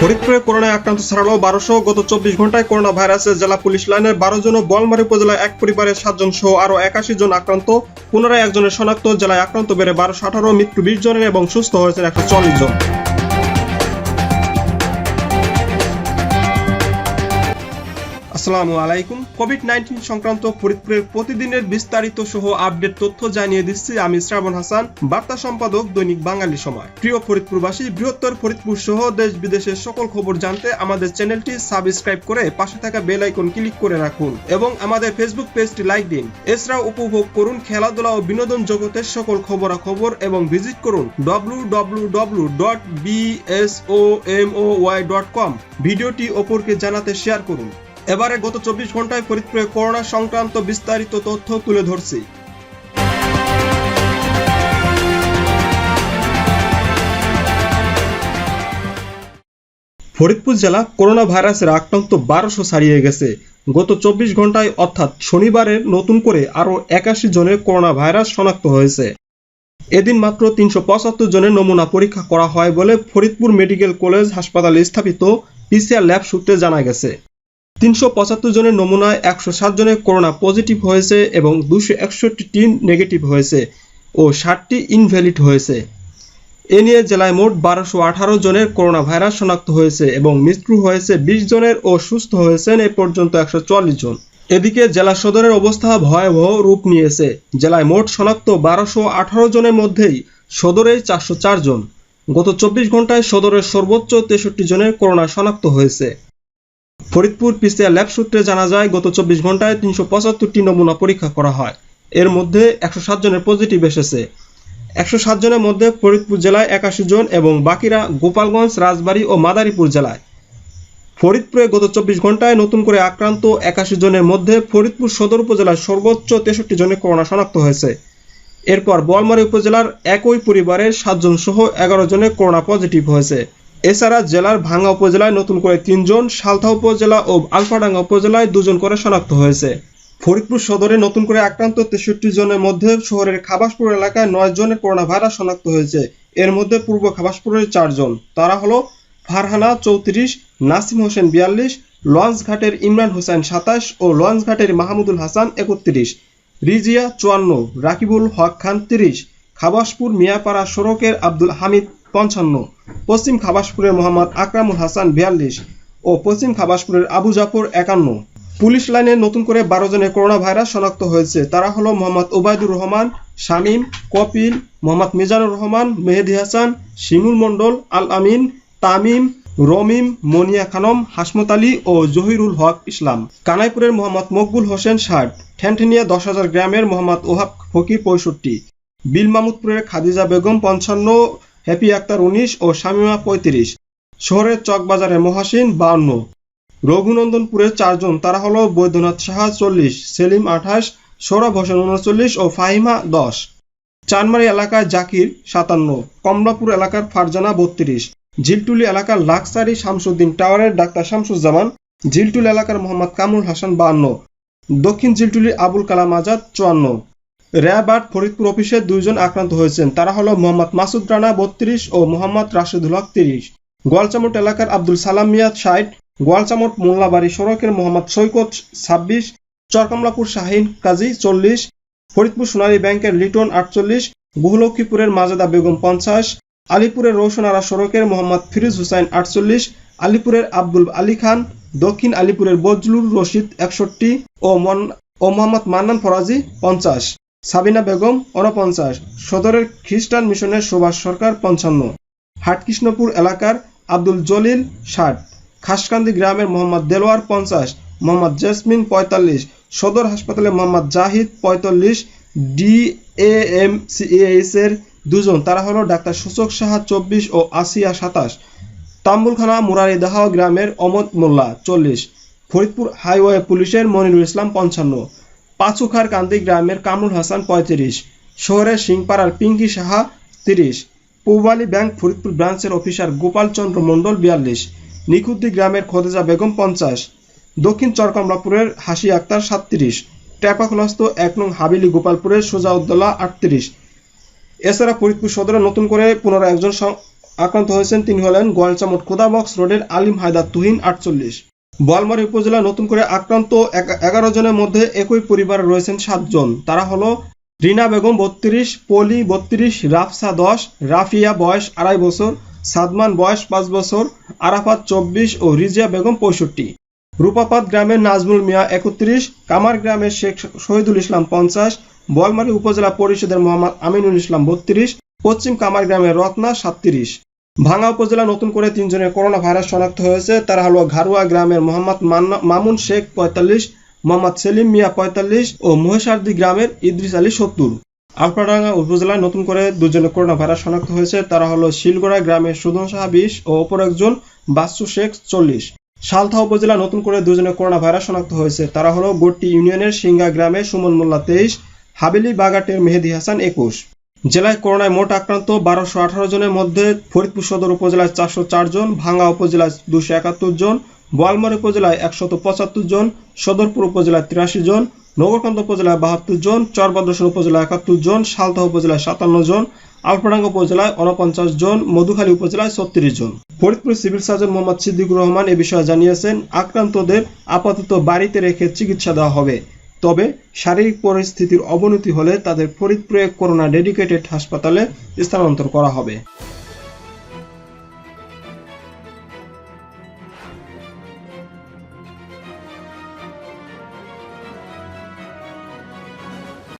ফরিদপুরে করোনায় আক্রান্ত ছাড়ালো বারোশো গত চব্বিশ ঘন্টায় করোনা ভাইরাসে জেলা পুলিশ লাইনের বারো জন বলমারি উপজেলায় এক পরিবারের সাতজন সহ আরও একাশি জন আক্রান্ত। পুনরায় একজনের শনাক্ত, জেলায় আক্রান্ত বেড়ে বারোশো আঠারো, মৃত্যু বিশ জনের এবং সুস্থ হয়েছেন একশো চল্লিশ জন। আসসালামু আলাইকুম। কোভিড নাইন্টিন সংক্রান্ত ফরিদপুরের প্রতিদিনের বিস্তারিত সহ আপডেট তথ্য জানিয়ে দিচ্ছি আমি শ্রাবণ হাসান, বার্তা সম্পাদক দৈনিক বাঙালি সময়। প্রিয় ফরিদপুরবাসী, বৃহত্তর ফরিদপুর সহ দেশ বিদেশের সকল খবর জানতে আমাদের চ্যানেলটি সাবস্ক্রাইব করে পাশে থাকা বেল আইকন ক্লিক করে রাখুন এবং আমাদের ফেসবুক পেজটি লাইক দিন। এছাড়াও উপভোগ করুন খেলাধুলা ও বিনোদন জগতের সকল খবরাখবর এবং ভিজিট করুন www.bsomoy.com ভিডিওটি অপরকে জানাতে শেয়ার করুন। এবারে গত চব্বিশ ঘন্টায় ফরিদপুরে করোনা সংক্রান্ত বিস্তারিত তথ্য তুলে ধরছি। ফরিদপুর জেলা করোনা ভাইরাসের আক্রান্ত বারোশো ছাড়িয়ে গেছে। গত চব্বিশ ঘন্টায় অর্থাৎ শনিবারে নতুন করে আরও একাশি জনের করোনা ভাইরাস শনাক্ত হয়েছে। এদিন মাত্র তিনশো পঁচাত্তর জনের নমুনা পরীক্ষা করা হয় বলে ফরিদপুর মেডিকেল কলেজ হাসপাতালে স্থাপিত পিসিআর ল্যাব সূত্রে জানা গেছে। তিনশো পঁচাত্তর জনের নমুনায় একশো সাত জনের করোনা পজিটিভ হয়েছে এবং দুশো একষট্টিটি নেগেটিভ হয়েছে ও ষাটটি ইনভ্যালিড হয়েছে। এ নিয়ে জেলায় মোট বারোশো আঠারো জনের করোনা ভাইরাস শনাক্ত হয়েছে এবং মৃত্যু হয়েছে বিশ জনের ও সুস্থ হয়েছেন এ পর্যন্ত একশো চল্লিশ জন। এদিকে জেলা সদরের অবস্থা ভয়াবহ রূপ নিয়েছে। জেলায় মোট শনাক্ত বারোশো আঠারো জনের মধ্যেই সদরে চারশো চার জন। গত চব্বিশ ঘন্টায় সদরের সর্বোচ্চ তেষট্টি জনের করোনা শনাক্ত হয়েছে। ফরিদপুর পিসিআর ল্যাব সূত্রে জানা যায়, গত চব্বিশ ঘন্টায় তিনশো পঁচাত্তরটি নমুনা পরীক্ষা করা হয়। এর মধ্যে একশো সাত জনের পজিটিভ এসেছে। একশো সাত জনের মধ্যে ফরিদপুর জেলায় একাশি জন এবং বাকিরা গোপালগঞ্জ, রাজবাড়ী ও মাদারীপুর জেলায়। ফরিদপুরে গত চব্বিশ ঘন্টায় নতুন করে আক্রান্ত একাশি জনের মধ্যে ফরিদপুর সদর উপজেলায় সর্বোচ্চ তেষট্টি জনের করোনা শনাক্ত হয়েছে। এরপর বোয়ালমারী উপজেলার একই পরিবারের সাতজন সহ এগারো জনের করোনা পজিটিভ হয়েছে। এছাড়া জেলার ভাঙ্গা উপজেলায় নতুন করে তিনজন, সালথা উপজেলা ও আলফাডাঙ্গা উপজেলায় দুজন করে শনাক্ত হয়েছে। ফরিদপুর সদরে নতুন করে আক্রান্ত তেষট্টি জনের মধ্যে শহরের খাবাসপুর এলাকায় নয় জনের করোনা ভাইরাস শনাক্ত হয়েছে। এর মধ্যে পূর্ব খাবাসপুরের চারজন তারা হলো ফারহানা চৌত্রিশ, নাসিম হোসেন বিয়াল্লিশ লঞ্চঘাটের ইমরান হোসেন সাতাশ ও লঞ্চঘাটের মাহমুদুল হাসান একত্রিশ। রিজিয়া চুয়ান্ন, রাকিবুল হক খান তিরিশ। খাবাসপুর মিয়াপাড়া সড়কের আব্দুল হামিদ পঞ্চান্ন। পশ্চিম খাবাসপুরের মোহাম্মদ আকরামুল হাসান বিয়াল্লিশ ও পশ্চিম খাবাসপুরের আবু জাফর একান্ন। পুলিশ লাইনে নতুন করে বারো জনের করোনা ভাইরাস শনাক্ত হয়েছে। তারা হলো মোহাম্মদ ওবায়দুর রহমান, শামীম, কপিল, মোহাম্মদ মিজানুর রহমান, মেহেদি হাসান, শিমুল মণ্ডল, আল আমিন, তামিম, রমিম, মনিয়া খানম, হাসমত আলী ও জহিরুল হক ইসলাম। কানাইপুরের মোহাম্মদ মকবুল হোসেন ষাট ঠ্যানঠেনিয়া দশ হাজার গ্রামের মোহাম্মদ ওহাব ফকির পঁয়ষট্টি। বিল মামুদপুরের খাদিজা বেগম পঞ্চান্ন হ্যাপি আক্তার উনিশ ও শামিমা পঁয়ত্রিশ। শহরের চকবাজারের মহাসিন বাউন্ন রঘুনন্দনপুরের চারজন, তারা হলো বৈদ্যনাথ সাহা চল্লিশ, সেলিম আঠাশ, সৌরভ হোসেন উনচল্লিশ ও ফাহিমা দশ। চানমারি এলাকায় জাকির সাতান্ন, কমলাপুর এলাকার ফারজানা বত্রিশ, ঝিলটুলি এলাকার লাক্সারি শামসুদ্দিন টাওয়ারের ডাক্তার শামসুজ্জামান, ঝিলটুলি এলাকার মোহাম্মদ কামরুল হাসান বান্ন দক্ষিণ ঝিলটুলি আবুল কালাম আজাদ চুয়ান্ন। র্যাব আট ফরিদপুর অফিসে দুইজন আক্রান্ত হয়েছেন। তারা হলো মোহাম্মদ মাসুদ রানা বত্রিশ ও মোহাম্মদ রাশেদুল হক তিরিশ। গোয়ালচামট এলাকার আব্দুল সালাম মিয়াদ ষাট, গোয়ালচামট মোল্লাবাড়ি সড়কের মোহাম্মদ সৈকত ছাব্বিশ, চরকমলাপুর শাহিন কাজী চল্লিশ, ফরিদপুর সোনালী ব্যাংকের লিটন আটচল্লিশ, বহুলক্ষীপুরের মাজেদা বেগম পঞ্চাশ, আলিপুরের রৌশনারা সড়কের মোহাম্মদ ফিরোজ হুসাইন আটচল্লিশ, আলিপুরের আব্দুল আলী খান, দক্ষিণ আলিপুরের বজলুর রশিদ একষট্টি ও মন ও মোহাম্মদ মান্নান ফরাজি পঞ্চাশ। সাবিনা বেগম, ঊনপঞ্চাশ। সদরের খ্রিস্টান মিশনের সুভাষ সরকার, পঞ্চান্ন। হাটকৃষ্ণপুর এলাকার আব্দুল জলিল, ষাট। খাসকান্দি গ্রামের মোহাম্মদ দেলোয়ার, পঞ্চাশ। মোহাম্মদ জেসমিন, পঁয়তাল্লিশ। সদর হাসপাতালে মোহাম্মদ জাহিদ, পঁয়তাল্লিশ। ডিএএমসিএইচ এর দুজন, তারা হলো ডাক্তার সূচক সাহা, চব্বিশ ও আসিয়া সাতাশ। তাম্বুলখানা মুরারি মুরারিদাহ গ্রামের অমদ মোল্লা, চল্লিশ। ফরিদপুর হাইওয়ে পুলিশের মনিরুল ইসলাম, পঞ্চান্ন। পাঁচুখার কান্দি গ্রামের কামরুল হাসান পঁয়ত্রিশ, শহরের সিংপাড়ার পিঙ্কি সাহা তিরিশ, পূবালী ব্যাংক ফরিদপুর ব্রাঞ্চের অফিসার গোপাল চন্দ্র মণ্ডল বিয়াল্লিশ নিখুদ্দি গ্রামের খোদেজা বেগম পঞ্চাশ, দক্ষিণ চরকমলাপুরের হাসি আক্তার সাতত্রিশ টেপাখলস্ত এক নং হাবিলি গোপালপুরের সোজাউদ্দোল্লা আটত্রিশ। এছাড়া ফরিদপুর সদরে নতুন করে পুনরায় একজন আক্রান্ত হয়েছেন। তিনি হলেন গোয়ালচামট কোদাবক্স রোডের আলিম হায়দার তুহিন আটচল্লিশ। বোয়ালমারী উপজেলা নতুন করে আক্রান্ত এগা- এগারো জনের মধ্যে একই পরিবারে রয়েছেন সাতজন তারা হলো রিনা বেগম বত্রিশ, পলি বত্রিশ, রাফসা দশ, রাফিয়া বয়স আড়াই বছর, সাদমান বয়স পাঁচ বছর, আরাফাত চব্বিশ ও রিজিয়া বেগম পঁয়ষট্টি। রূপাপাত গ্রামের নাজমুল মিয়া একত্রিশ, কামার গ্রামের শেখ শহীদুল ইসলাম পঞ্চাশ, বোয়ালমারী উপজেলা পরিষদের মোহাম্মদ আমিনুল ইসলাম বত্রিশ, পশ্চিম কামার গ্রামের রত্না সাতত্রিশ। ভাঙ্গা উপজেলা নতুন করে তিনজনের করোনা ভাইরাস শনাক্ত হয়েছে। তারা হলো ঘারুয়া গ্রামের মোহাম্মদ মামুন শেখ পঁয়তাল্লিশ, মোহাম্মদ সেলিম মিয়া পঁয়তাল্লিশ ও মহেশারদি গ্রামের ইদ্রিস আলী সত্তর। আলপাডাঙ্গা উপজেলায় নতুন করে দুজনের করোনা ভাইরাস শনাক্ত হয়েছে। তারা হলো শিলগড়া গ্রামের সুদন সাহা বিশ ও অপর একজন বাচ্চু শেখ চল্লিশ। সালথা উপজেলা নতুন করে দুজনের করোনা ভাইরাস শনাক্ত হয়েছে। তারা হলো গোট্টি ইউনিয়নের সিঙ্গা গ্রামে সুমন মোল্লা তেইশ, হাবেলি বাগাটের মেহেদি হাসান একুশ। জেলায় করোনায় মোট আক্রান্ত বারোশো আঠারো জনের মধ্যে ফরিদপুর সদর উপজেলায় চারশো চার জন, ভাঙ্গা উপজেলায় দুশো একাত্তর জন, বোয়ালমারী উপজেলায় একশত পঁচাত্তর জন, সদরপুর উপজেলায় তিরাশি জন, নগরকান্ত উপজেলায় বাহাত্তর জন চরভদ্রসর উপজেলায় একাত্তর জন সালতা উপজেলায় সাতান্ন জন আলপাডাঙ্গা উপজেলায় উনপঞ্চাশ জন, মধুখালী উপজেলায় ছত্রিশ জন। ফরিদপুর সিভিল সার্জন মোহাম্মদ সিদ্দিকুর রহমান এ বিষয়ে জানিয়েছেন, আক্রান্তদের আপাতত বাড়িতে রেখে চিকিৎসা দেওয়া হবে। তবে শারীরিক পরিস্থিতির অবনতি হলে তাদের ফরিদপুরে করোনা ডেডিকেটেড হাসপাতালে স্থানান্তর করা হবে।